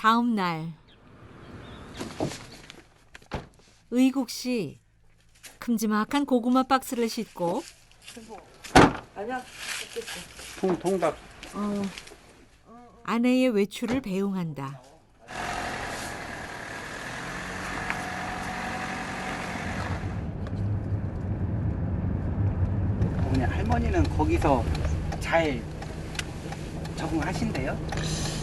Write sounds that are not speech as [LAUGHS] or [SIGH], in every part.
다음 날 의국 씨 큼지막한 고구마 박스를 싣고 아니야. 통, 통닭. 아내의 외출을 배웅한다. 어머니 할머니는 거기서 잘 적응하신대요?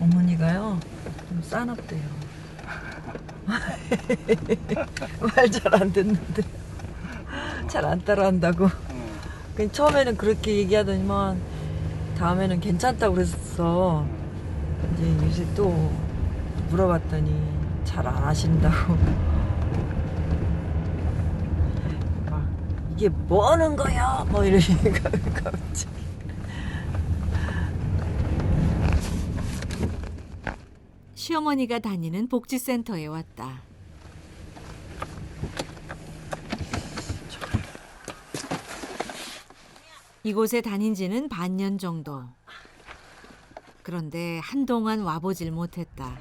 어머니가요. 좀 싸납대요. [LAUGHS] 말 잘 안 듣는데. 잘 안 따라한다고. 처음에는 그렇게 얘기하더니만 다음에는 괜찮다고 그랬어. 이제 요새 또 물어봤더니 잘 안 하신다고. 막 이게 뭐 하는 거야? 뭐 이러니까 [LAUGHS] 갑자기. 시어머니가 다니는 복지센터에 왔다. 이곳에 다닌 지는 반년 정도. 그런데 한동안 와보질 못했다.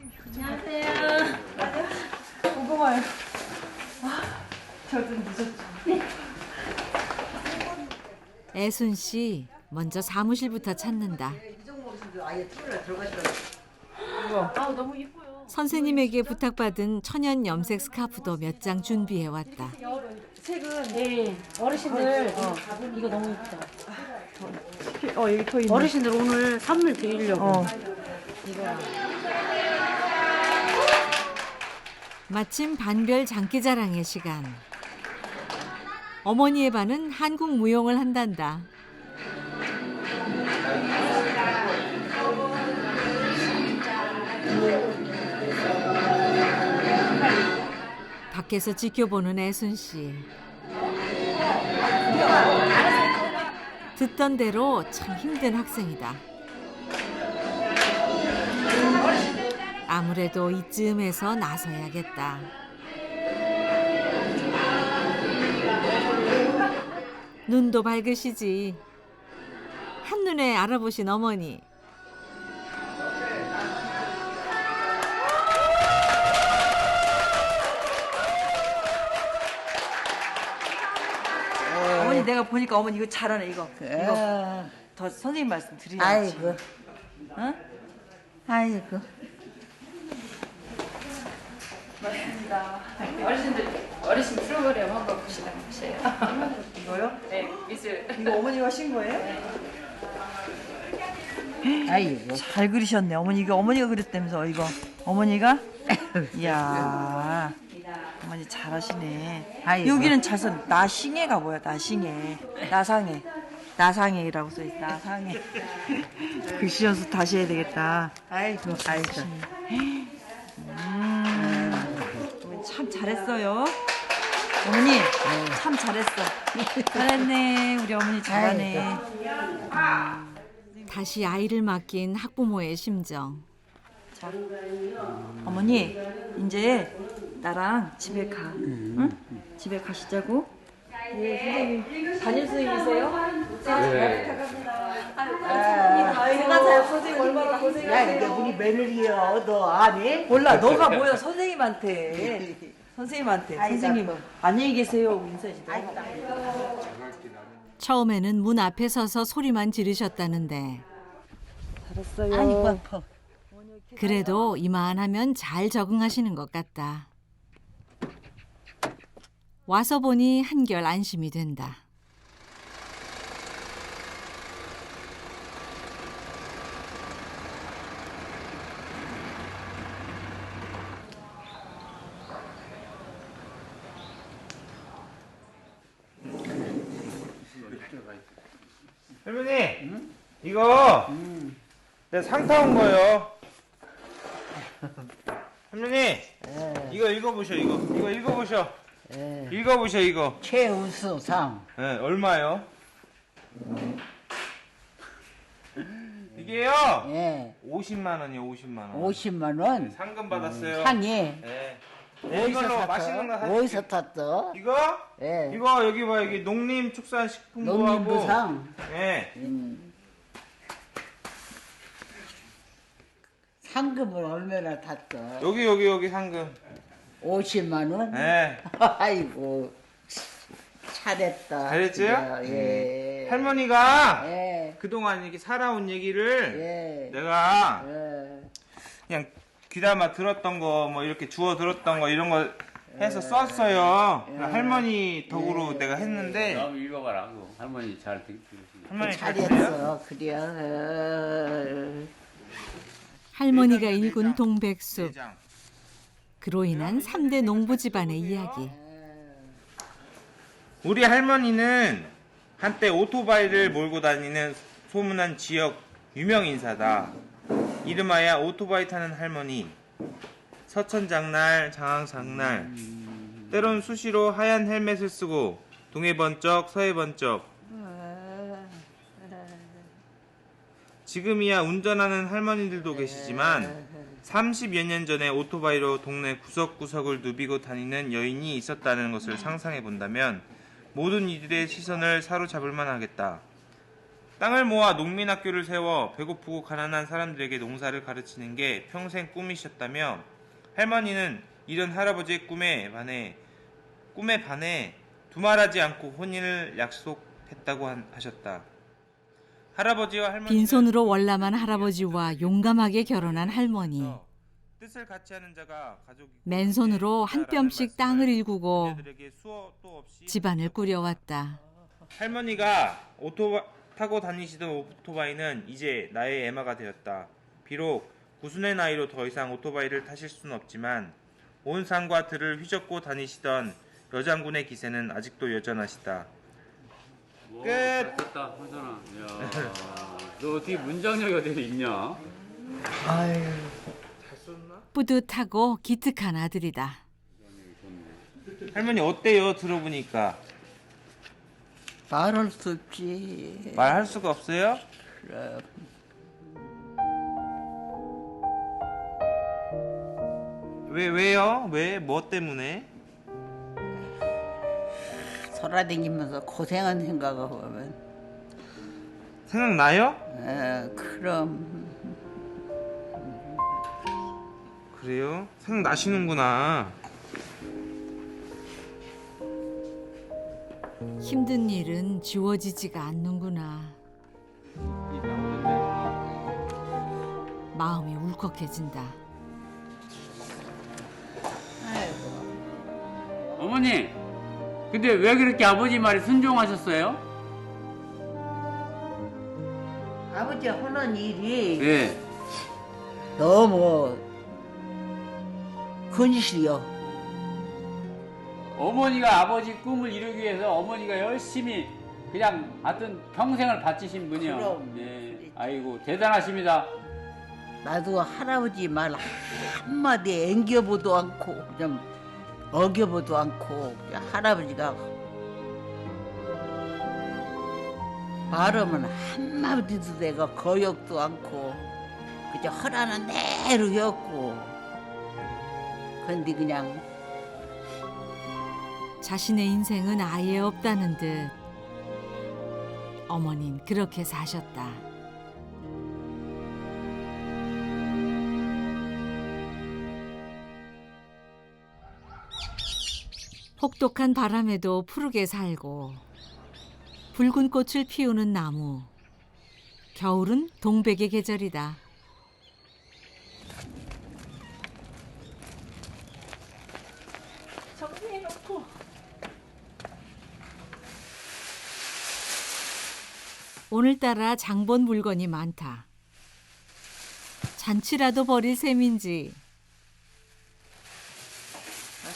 고구마요. 저도 늦었죠. 애순 씨 먼저 사무실부터 찾는다. 선생님에게 부탁받은 천연 염색 스카프도 몇 장 준비해 왔다. 네, 어르신들 이거 너무 예쁘다. 어 여기 터 있네. 어르신들 오늘 선물 드리려고. 어. 마침 반별 장기자랑의 시간. 어머니의 반은 한국 무용을 한단다. 밖에서 지켜보는 애순 씨. 듣던 대로 참 힘든 학생이다. 아무래도 이쯤에서 나서야겠다. 눈도 밝으시지. 한눈에 알아보신 어머니. 내가 보니까 어머니 이거 잘하네 이거. 이거 어, 더 선생님 말씀 드려야지. 아이고. 어? 아이고. 어르신들 어르신 프로그램 한번 보시다 보세요. 이거요? 네, 미술. 이거 어머니가 하신 거예요? 아이고. 잘 그리셨네. 어머니 이거 어머니가 그렸다면서 이거. 어머니가? [LAUGHS] 이야. 어머니 잘하시네. 아이고. 여기는 잘 써. 나싱해가 뭐야? 나싱해. 나상해. 나상해라고 써 있어. 나상해. [LAUGHS] 글씨여서 다시 해야 되겠다. 아이고. 아이고. 어머니 참 잘했어요. 어머니 참 잘했어. 잘했네. 우리 어머니 잘하네. 다시 아이를 맡긴 학부모의 심정. 자, 어머니 이제 나랑 집에 가. 응? 집에 가시자고. 예, 선생님 담임 선생님이세요? 제가 잘 선생님 얼마나 고생. 야, 이게 우리 며느리여. 너 아니? 몰라, 너가 뭐야 선생님한테. 선생님한테 아이고, 선생님. 안녕히 계세요 인사해줘. 처음에는 문 앞에 서서 소리만 지르셨다는데 잘했어요. 아이고, 아파. 그래도 이만하면 잘 적응하시는 것 같다. 와서 보니 한결 안심이 된다. 할머니 이거 내가 상 타 온 거요. 할머니 이거 읽어보셔 이거. 이거 읽어보셔 예. 읽어보셔 이거 최우수상. 예, 얼마요? 이게요 예. 50만 원이요 50만 원 50만 원. 상금 받았어요 상이. 예. 네, 이걸로 맛있는 거? 사줄게 어디서 탔어? 이거 예. 이거 여기 봐 여기 농림축산식품부하고 농림부상. 예. 음. 상금을 얼마나 탔어? 여기 여기 여기 상금. 50만 원? 네. [LAUGHS] 아이고 잘했다. 잘했지요? 그죠? 예. 할머니가 예. 그동안 이렇게 살아온 얘기를 예. 내가 예. 그냥 귀담아 들었던 거 뭐 이렇게 주워 들었던 거 이런 거 해서 썼어요. 할머니 덕으로 내가 했는데 너무 읽어봐라. 그거. 할머니 잘. 할머니 잘? 잘했어. 그래. 어. 할머니가 읽은 동백숲. 그로 인한 3대 농부 집안의 이야기. 우리 할머니는 한때 오토바이를 몰고 다니는 소문난 지역 유명 인사다. 이름하여 오토바이 타는 할머니. 서천장날, 장항장날. 때론 수시로 하얀 헬멧을 쓰고 동해 번쩍, 서해 번쩍. 지금이야 운전하는 할머니들도 계시지만 30여 년 전에 오토바이로 동네 구석구석을 누비고 다니는 여인이 있었다는 것을 상상해 본다면 모든 이들의 시선을 사로잡을 만 하겠다. 땅을 모아 농민학교를 세워 배고프고 가난한 사람들에게 농사를 가르치는 게 평생 꿈이셨다며 할머니는 이런 할아버지의 꿈에 반해 꿈에 반해 두말하지 않고 혼인을 약속했다고 한- 하셨다. 할아버지와 할머니 빈손으로 월남한 할아버지와 용감하게 결혼한 할머니. 뜻을 같이 하는 자가 가족이고 맨손으로 한 뼘씩 땅을 일구고 집안을 꾸려왔다. 할머니가 오토바 타고 다니시던 오토바이는 이제 나의 애마가 되었다. 비록 구순의 나이로 더 이상 오토바이를 타실 수는 없지만 온 산과 들을 휘젓고 다니시던 여장군의 기세는 아직도 여전하시다. 오, 끝. 잘 됐다, 현선아. 야, [LAUGHS] 너 어떻게 문장력이 어디 있냐? 뿌듯하고 기특한 아들이다. 할머니 어때요? 들어보니까 말할 수 없지. 말할 수가 없어요? 그럼. 왜 왜요? 왜? 뭐 때문에? 돌아다니면서 고생한 생각을 보면 생각나요? 에, 그럼 그래요? 생각나시는구나. 힘든 일은 지워지지가 않는구나. 마음이 울컥해진다. 아이고 어머니, 근데 왜 그렇게 아버지 말에 순종하셨어요? 아버지 하는 일이 예. 너무 근실이요. 어머니가 아버지 꿈을 이루기 위해서 어머니가 열심히 그냥 하여튼 평생을 바치신 분이요. 그럼. 예. 아이고, 대단하십니다. 나도 할아버지 말 한마디 앵겨보도 않고 좀 어겨보도 않고 할아버지가 말하면 한마디도 내가 거역도 않고 그저 허라는 대로 했고 근데 그냥 자신의 인생은 아예 없다는 듯 어머닌 그렇게 사셨다. 혹독한 바람에도 푸르게 살고 붉은 꽃을 피우는 나무. 겨울은 동백의 계절이다. 정리해놓고 오늘따라 장본 물건이 많다. 잔치라도 벌일 셈인지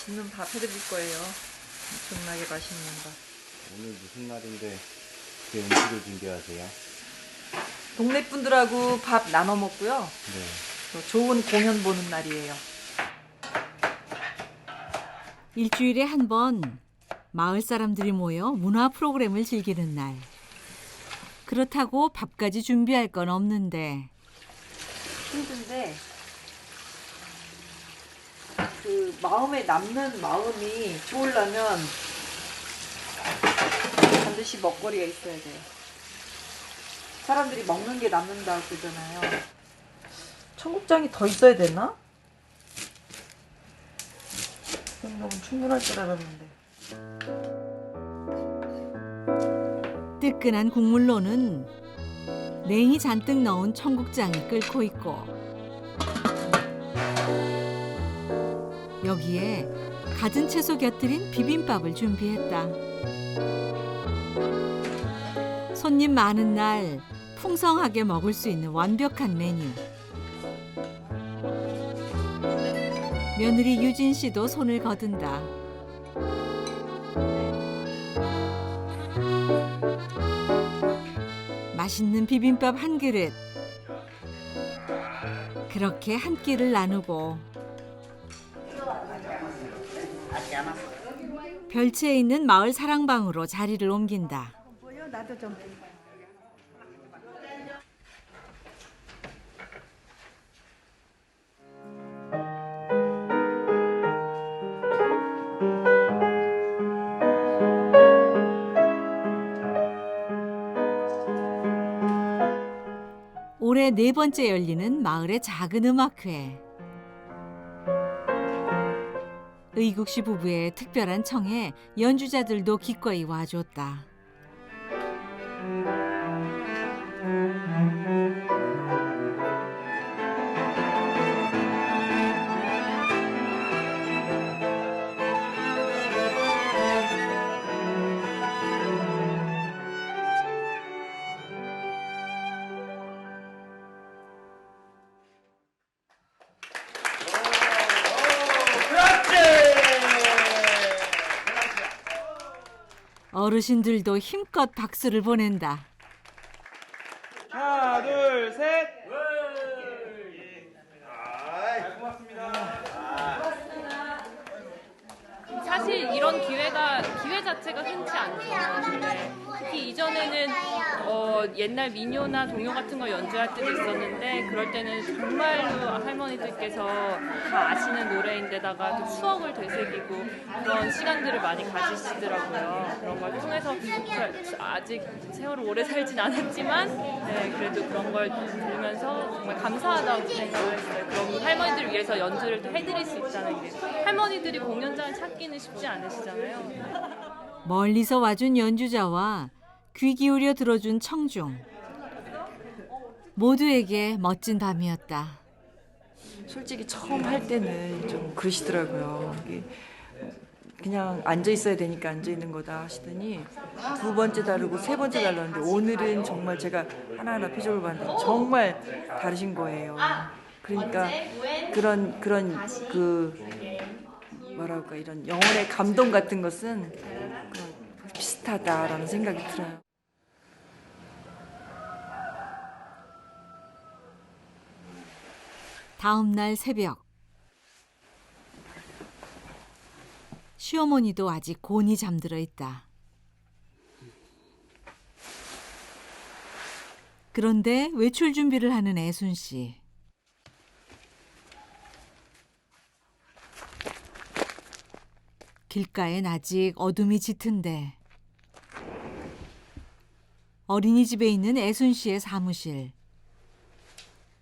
맛있는 밥 해드릴 거예요. 엄청나게 맛있는 밥. 오늘 무슨 날인데 그 음식을 준비하세요? 동네 분들하고 밥 나눠 먹고요. 네. 또 좋은 공연 보는 날이에요. 일주일에 한 번 마을 사람들이 모여 문화 프로그램을 즐기는 날. 그렇다고 밥까지 준비할 건 없는데 힘든데 그 마음에 남는 마음이 좋으려면 반드시 먹거리가 있어야 돼요. 사람들이 먹는 게 남는다고 그러잖아요. 청국장이 더 있어야 되나? 이 정도면 충분할 줄 알았는데. 뜨끈한 국물로는 냉이 잔뜩 넣은 청국장이 끓고 있고 여기에 갖은 채소 곁들인 비빔밥을 준비했다. 손님 많은 날 풍성하게 먹을 수 있는 완벽한 메뉴. 며느리 유진 씨도 손을 거둔다. 맛있는 비빔밥 한 그릇. 그렇게 한 끼를 나누고 별채에 있는 마을 사랑방으로 자리를 옮긴다. 올해 네 번째 열리는 마을의 작은 음악회. 의국 씨 부부의 특별한 청에 연주자들도 기꺼이 와줬다. 어르신들도 힘껏 박수를 보낸다. 하나, 둘, 셋. 사실 이런 기회가 기회 자체가 흔치 않죠. 네. 특히 이전에는 어, 옛날 민요나 동요 같은 거 연주할 때도 있었는데 그럴 때는 정말로 할머니들께서 다 아시는 노래인데다가 또 추억을 되새기고 그런 시간들을 많이 가지시더라고요. 그런 걸 통해서 저- 아직 세월을 오래 살진 않았지만 네, 그래도 그런 걸 들으면서 정말 감사하다고 생각을 했어요. 그런 할머니들을 위해서 연주를 또 해드릴 수 있다는 게 할머니들이 공연장을 찾기는 쉽지 않으시잖아요. 멀리서 와준 연주자와 귀 기울여 들어준 청중. 모두에게 멋진 밤이었다. 솔직히 처음 할 때는 좀 그러시더라고요. 그냥 앉아 있어야 되니까 앉아 있는 거다 하시더니 두 번째 다르고 세 번째 달랐는데 오늘은 정말 제가 하나하나 표정을 봤는데 정말 다르신 거예요. 그러니까 그런 그런 그 뭐랄까 이런 영혼의 감동 같은 것은 비슷하다라는 생각이 들어요. 다음 날 새벽. 시어머니도 아직 곤히 잠들어 있다. 그런데 외출 준비를 하는 애순 씨. 길가엔 아직 어둠이 짙은데 어린이집에 있는 애순 씨의 사무실.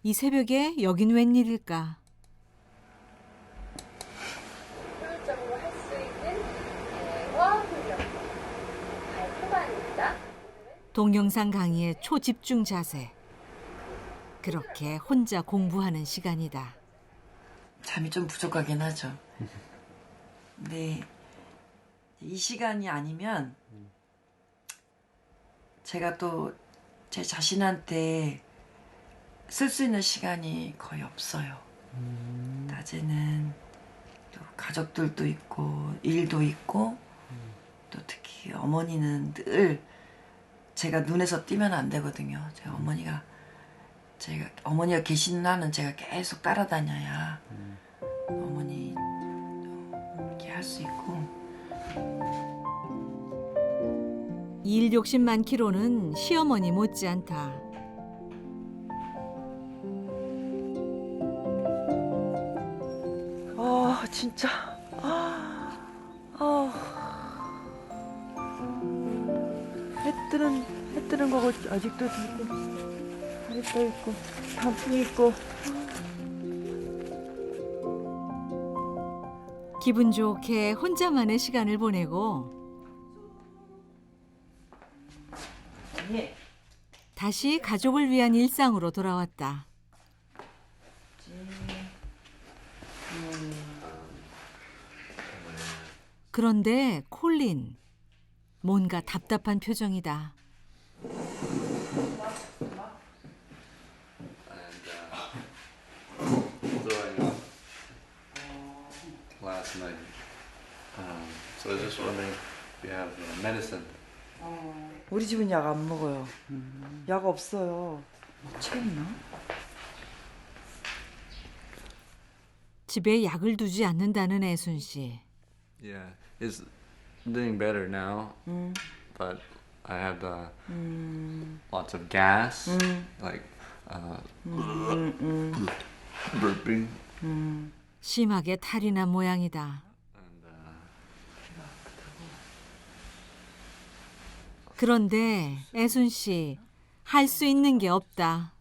이 새벽에 여긴 웬일일까? 효율적으로 할 수 있는 화학훈련 발표반입니다. 동영상 강의의 초집중 자세. 그렇게 혼자 공부하는 시간이다. 잠이 좀 부족하긴 하죠. 근데 이 시간이 아니면 제가 또 제 자신한테 쓸 수 있는 시간이 거의 없어요. 낮에는 또 가족들도 있고 일도 있고 또 특히 어머니는 늘 제가 눈에서 띄면 안 되거든요. 제 어머니가 제가 어머니가 계시는 한은 제가 계속 따라다녀야 어머니 이렇게 할 수 있고 일 욕심 많기로는 시어머니 못지않다. 아 진짜. 아, 아, 해 뜨는 해 뜨는 거고 아직도 있고 달이 떠 있고 단풍 있고. 기분 좋게 혼자만의 시간을 보내고 예. 다시 가족을 위한 일상으로 돌아왔다. 그런데 콜린 뭔가 답답한 표정이다. throwing up last night. Um, so I was just wondering if you have uh, medicine. 우리 집은 약 안 먹어요. 약 없어요. 체있나? 집에 약을 두지 않는다는 애순 씨. Yeah, it's doing better now, but I have uh, lots of gas, like uh, burping. 심하게 탈이 난 모양이다. And, uh, 그런데 애순 씨 할 수 있는 게 없다.